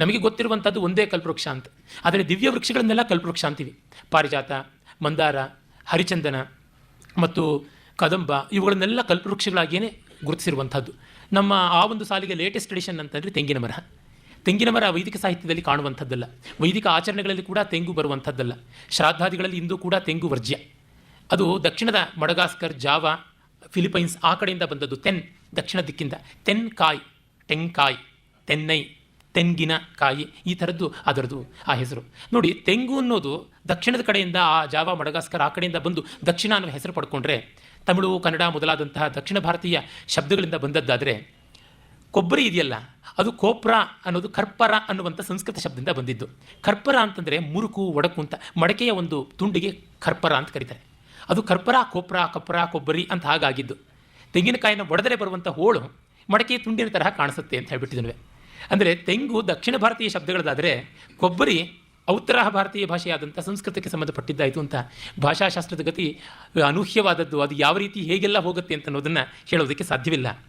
ನಮಗೆ ಗೊತ್ತಿರುವಂಥದ್ದು ಒಂದೇ ಕಲ್ಪವೃಕ್ಷ ಅಂತ. ಆದರೆ ದಿವ್ಯ ವೃಕ್ಷಗಳನ್ನೆಲ್ಲ ಕಲ್ಪವೃಕ್ಷ ಅಂತೀವಿ. ಪಾರಿಜಾತ, ಮಂದಾರ, ಹರಿಚಂದನ ಮತ್ತು ಕದಂಬ ಇವುಗಳನ್ನೆಲ್ಲ ಕಲ್ಪವೃಕ್ಷಗಳಾಗಿಯೇ ಗುರುತಿಸಿರುವಂಥದ್ದು. ನಮ್ಮ ಆ ಒಂದು ಸಾಲಿಗೆ ಲೇಟೆಸ್ಟ್ ಎಡಿಷನ್ ಅಂತಂದರೆ ತೆಂಗಿನ ಮರ. ತೆಂಗಿನ ಮರ ವೈದಿಕ ಸಾಹಿತ್ಯದಲ್ಲಿ ಕಾಣುವಂಥದ್ದಲ್ಲ. ವೈದಿಕ ಆಚರಣೆಗಳಲ್ಲಿ ಕೂಡ ತೆಂಗು ಬರುವಂಥದ್ದಲ್ಲ. ಶ್ರಾದ್ದಾದಿಗಳಲ್ಲಿ ಇಂದು ಕೂಡ ತೆಂಗು ವರ್ಜ್ಯ. ಅದು ದಕ್ಷಿಣದ ಮಡಗಾಸ್ಕರ್, ಜಾವಾ, ಫಿಲಿಪೈನ್ಸ್ ಆ ಕಡೆಯಿಂದ ಬಂದದ್ದು ತೆನ್, ದಕ್ಷಿಣ ದಿಕ್ಕಿಂದ. ತೆನ್ ಕಾಯ್ ಟೆಂಕಾಯ್ ತೆನ್ನೈ. ತೆಂಗಿನ ಕಾಯಿ, ಈ ಥರದ್ದು ಅದರದ್ದು ಆ ಹೆಸರು. ನೋಡಿ, ತೆಂಗು ಅನ್ನೋದು ದಕ್ಷಿಣದ ಕಡೆಯಿಂದ ಆ ಜಾವ ಮಡಗಾಸ್ಕರ್ ಆ ಕಡೆಯಿಂದ ಬಂದು ದಕ್ಷಿಣ ಅನ್ನೋ ಹೆಸರು ಪಡ್ಕೊಂಡ್ರೆ, ತಮಿಳು, ಕನ್ನಡ ಮೊದಲಾದಂತಹ ದಕ್ಷಿಣ ಭಾರತೀಯ ಶಬ್ದಗಳಿಂದ ಬಂದದ್ದಾದರೆ ಕೊಬ್ಬರಿ ಇದೆಯಲ್ಲ, ಅದು ಕೋಪ್ರ ಅನ್ನೋದು ಕರ್ಪರ ಅನ್ನುವಂಥ ಸಂಸ್ಕೃತ ಶಬ್ದದಿಂದ ಬಂದಿದ್ದು. ಕರ್ಪರ ಅಂತಂದರೆ ಮುರುಕು, ಒಡಕು ಅಂತ ಮಡಕೆಯ ಒಂದು ತುಂಡಿಗೆ ಕರ್ಪರ ಅಂತ ಕರೀತಾರೆ. ಅದು ಕರ್ಪರ, ಕೋಪ್ರ, ಕಪ್ರ, ಕೊಬ್ಬರಿ ಅಂತ ಹಾಗಾಗಿದ್ದು. ತೆಂಗಿನಕಾಯಿನ ಒಡೆದರೆ ಬರುವಂಥ ಹೋಳು ಮಡಕೆಯ ತುಂಡಿನ ತರಹ ಕಾಣಿಸುತ್ತೆ ಅಂತ ಹೇಳ್ಬಿಟ್ಟಿದ್ವಿ ಅಂದರೆ ತೆಂಗು ದಕ್ಷಿಣ ಭಾರತೀಯ ಶಬ್ದಗಳದಾದರೆ ಕೊಬ್ಬರಿ ಉತ್ತರ ಭಾರತೀಯ ಭಾಷೆಯಾದಂಥ ಸಂಸ್ಕೃತಕ್ಕೆ ಸಂಬಂಧಪಟ್ಟಿದ್ದಾಯಿತು ಅಂತ ಭಾಷಾಶಾಸ್ತ್ರದ ಗತಿ ಅನೂಹ್ಯವಾದದ್ದು. ಅದು ಯಾವ ರೀತಿ ಹೇಗೆಲ್ಲ ಹೋಗುತ್ತೆ ಅಂತ ಅನ್ನೋದನ್ನು ಹೇಳೋದಕ್ಕೆ ಸಾಧ್ಯವಿಲ್ಲ.